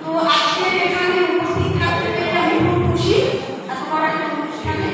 তো আজকে এখানে উপস্থিত থাকতে আমি খুব খুশি। এত বড় একটা অনুষ্ঠানে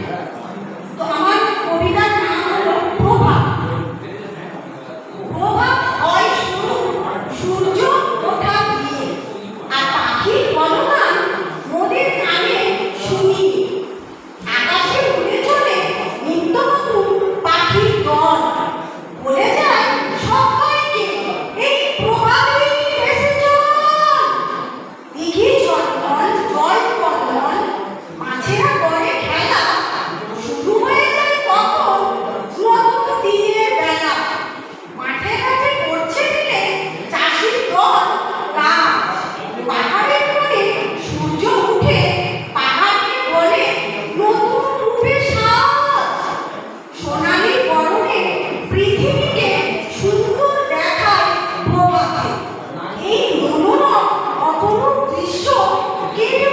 Give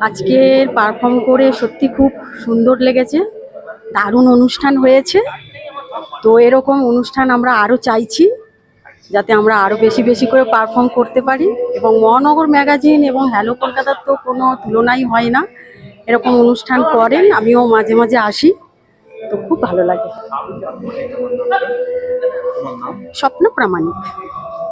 আজকের পারফর্ম করে সত্যি খুব সুন্দর লেগেছে, দারুণ অনুষ্ঠান হয়েছে। তো এরকম অনুষ্ঠান আমরা আরও চাইছি, যাতে আমরা আরও বেশি বেশি করে পারফর্ম করতে পারি। এবং মহানগর ম্যাগাজিন এবং হ্যালো কলকাতার তো কোনো তুলনাই হয় না। এরকম অনুষ্ঠান করেন, আমিও মাঝে মাঝে আসি। তো খুব ভালো লাগে। স্বপ্ন প্রামাণিক।